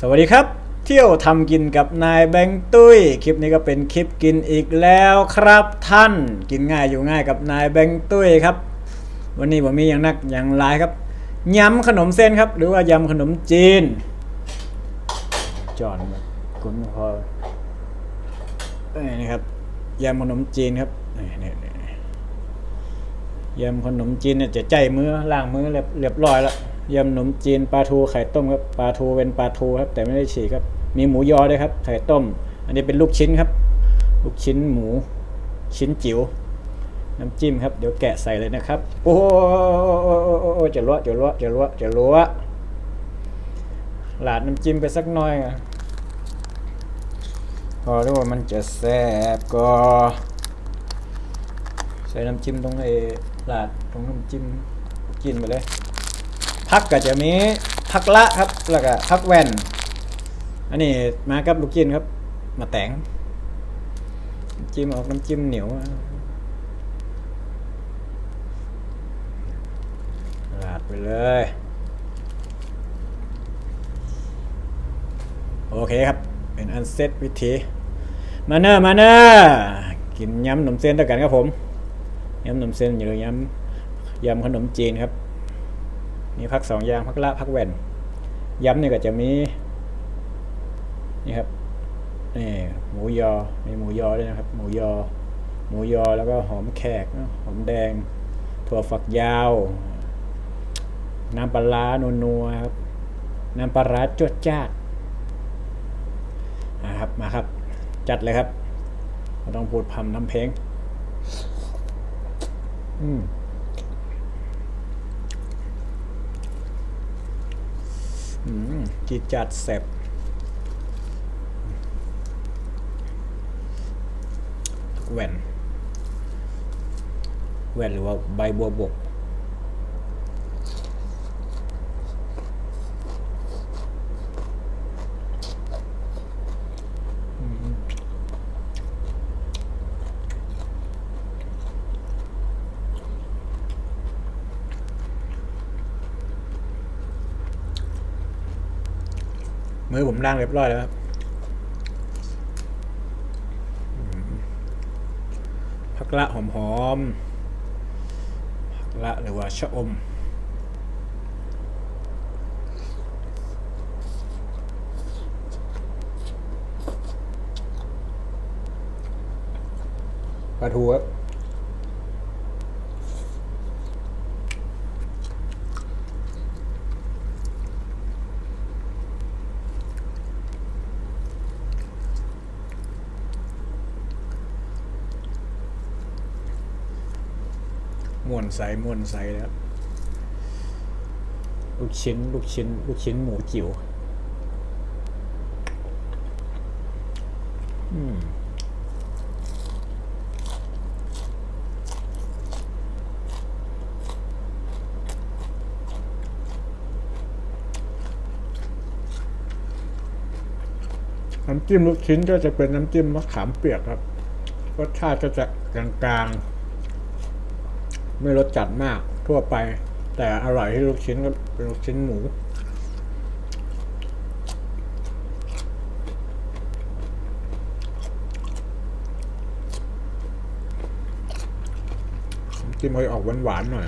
สวัสดีครับ เที่ยวทำกินกับนายแบงตุ้ย คลิปนี้ก็เป็นคลิปกินอีกแล้วครับท่านกินง่ายอยู่ง่ายกับนายแบงตุ้ยครับ วันนี้ผมมีอย่างนักอย่างหลายครับยำขนมเส้นครับ หรือว่ายำขนมจีน จอนแบบคุณพอเอ้ยนี่ครับยำขนมจีนครับนี่นี่นี่ยำขนมจีนเนี่ยจะใจมือล้างมือเรียบร้อยแล้ว ยำขนมจีนปลาทูไข่ต้มครับปลาทูเป็นปลาทูครับแต่ไม่ได้ฉีกครับ มีหมูยอด้วยครับ ไข่ต้ม อันนี้เป็นลูกชิ้นครับ ลูกชิ้นหมู ชิ้นจิ๋วน้ำจิ้มครับเดี๋ยวแกะใส่เลยนะครับ โอ้โหจะลวจะลวจะลวจะลวหลาดน้ำจิ้มไปสักหน่อยอะพอรู้ว่ามันจะแซ่บก็ใส่น้ำจิ้มตรงไอ้หลาดตรงน้ำจิ้มกินไปเลย พักก็จะมีพักละครับ แล้วก็พักแว่น อันนี้มากับลูกจิ้นครับ มาแต่งจิ้มออกน้ำจิ้มเหนียวอะลาดไปเลย โอเคครับ เป็นอันเซตวิธี มาเนอร์มาเนอร์กินยำขนมเส้นด้วยกันครับผมยำขนมเส้นหรือยำยำขนมจีนครับ มีพักสองยางพักละพักแว่น ย้ำเนี่ยก็จะมี นี่ครับนี่หมูยอ มีหมูยอด้วยนะครับ หมูยอ หมูยอแล้วก็หอมแขก หอมแดง ถั่วฝักยาว น้ำปลาร้านัวครับ น้ำปลาร้าจดจ้าดมาครับ มาครับ จัดเลยครับไม่ต้องพูดพำทำเพลง อืม อืม จีจัดแสบแหวนแหวนหรือว่าใบบัวบก มือผมล้างเรียบร้อยแล้วครับผักละหอมหอมๆผักละหรือว่าชะอมปลาทูครับ ม่วนใสม่วนใสเลยครับลูกชิ้น ลูกชิ้น ลูกชิ้นหมูจิ๋วอืมน้ำจิ้มลูกชิ้นก็จะเป็นน้ำจิ้มมะขามเปียกครับรสชาติก็จะกลางๆ ไม่รสจัดมากทั่วไป แต่อร่อยที่ลูกชิ้นก็เป็นลูกชิ้นหมูจิ้มเขาจะออกหวานๆหน่อย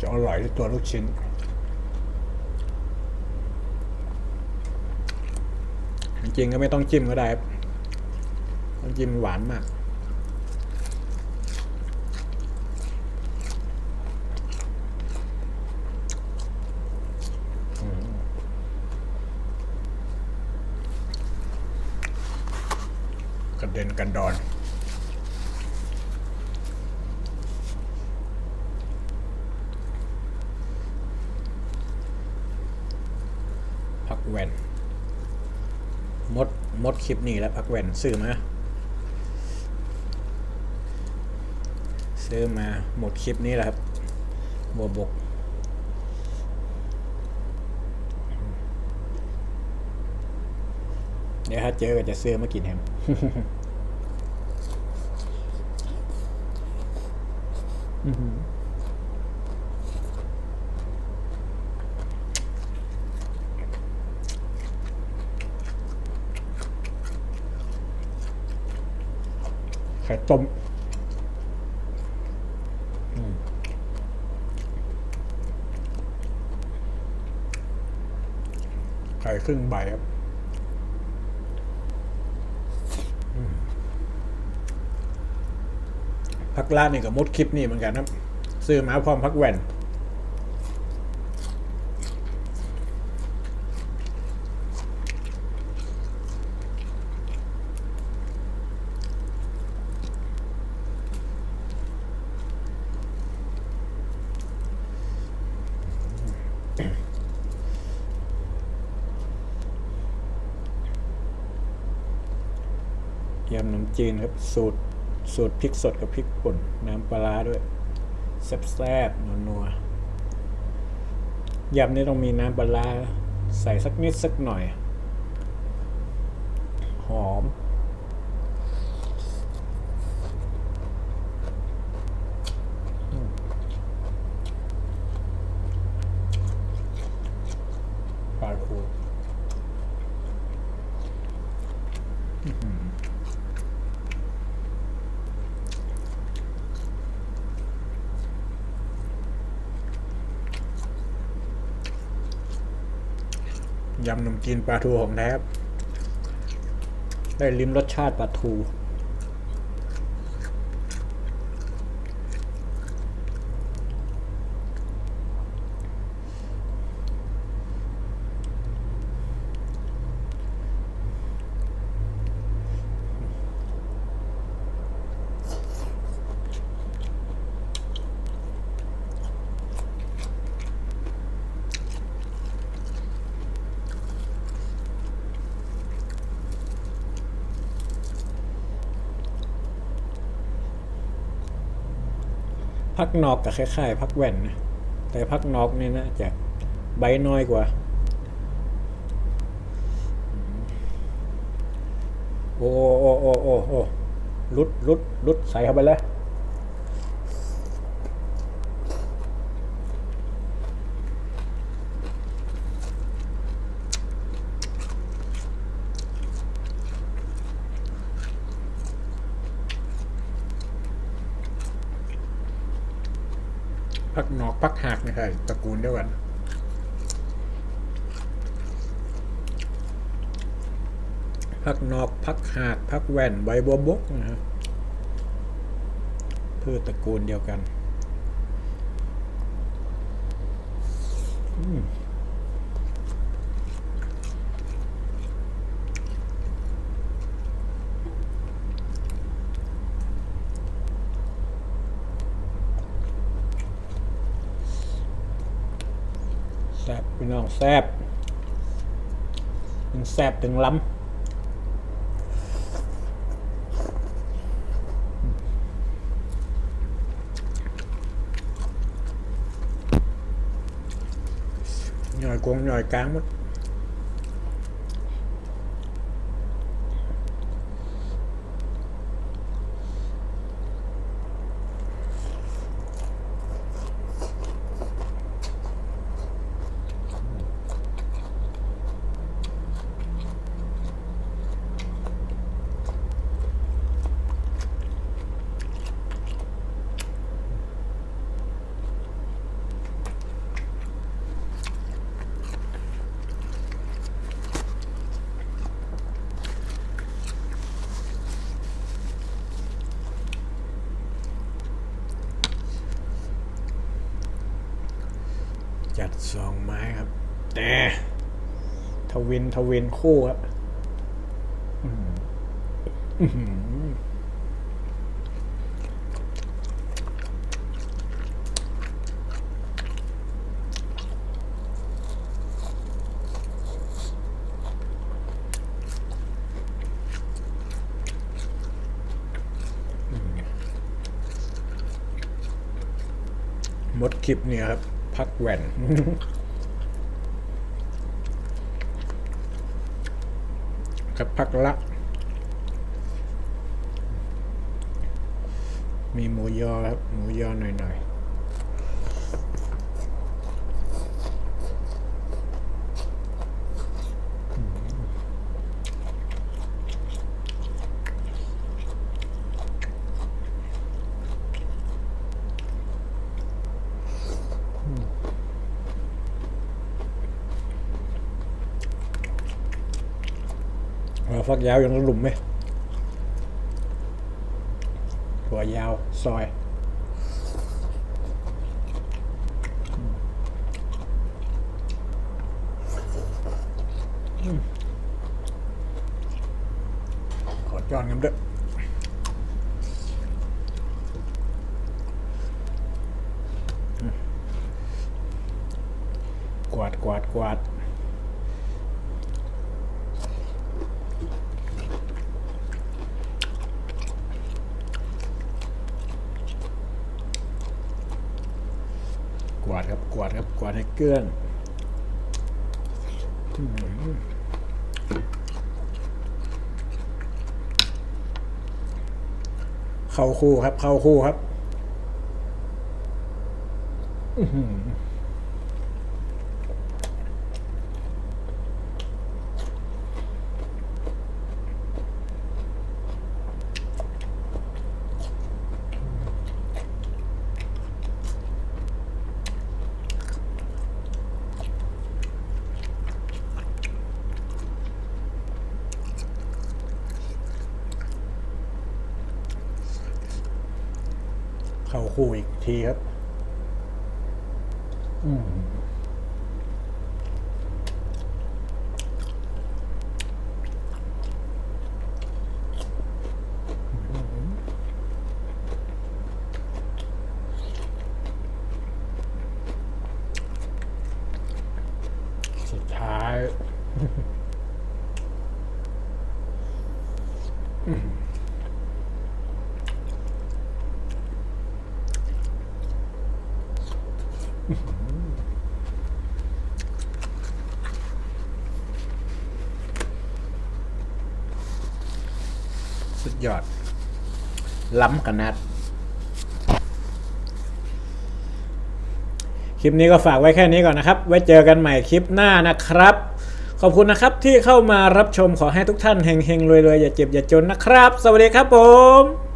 จะอร่อยที่ตัวลูกชิ้นจริงๆก็ไม่ต้องจิ้มก็ได้ครับน้ำจิ้มหวานมาก กระเด็นกันดอนพักแวนมดมดคลิปนี้แล้วพักแวนซื้อมาซื้อมาหมดคลิปนี้แหละครับบัวบก ดี๋ยวถ้าเจอก็จะซื้อมากินแฮมไข่ต้มไข่ครึ่งใบครับ พักล่านี่กับมดคลิปนี่เหมือนกันครับ ซื้อมาพร้อมพักแหวนยำน้ำจีนครับสูตร สูตรพริกสดกับพริกป่นน้ำปลาด้วยแซ่บๆนัวๆยำนี่ต้องมีน้ำปลาใส่สักนิดสักหน่อย หอม ปลาคู ยำขนมจีนปลาทูของแท้ครับได้ลิ้มรสชาติปลาทู พักนอกกับคล้ายๆพักแว่นนะแต่พักนอกนี่นะจะใบน้อยกว่า โอ้โอ้โอ้โอ้โอ้ลุดลุดลุดใส่เข้าไปแล้ว พักนอกพักหักนะครับตระกูลเดียวกันพักนอกพักหักพักแว่นใบบัวบกนะฮะพืชตระกูลเดียวกัน อืมแซ แซบถึงแซบถึงล้ำหน่อยกวงหน่อยกลางมด สองไม้ครับ แต่ทวินทวินคู่ครับมดคลิปเนี่ยครับ พักแหว่นกับพักละมีหมูยอครับ หมูยอหน่อยๆ ถั่วฟักยาวย่างหลุมไหมถั่วยาวซอยขอจอนกันด้วยกวาดกวาดกวาด กวาดครับ กวาดครับ กวาดให้เก ลือนเข้าคู่ครับ เข้าคู่ครับ อื ขู่อีกทีครับ อืมหือสุดท้าย สุดยอด ล้ำกันนัด คลิปนี้ก็ฝากไว้แค่นี้ก่อนนะครับ ไว้เจอกันใหม่คลิปหน้านะครับ ขอบคุณนะครับที่เข้ามารับชมขอให้ทุกท่านเฮงๆรวยๆอย่าเจ็บอย่าจนนะครับ สวัสดีครับผม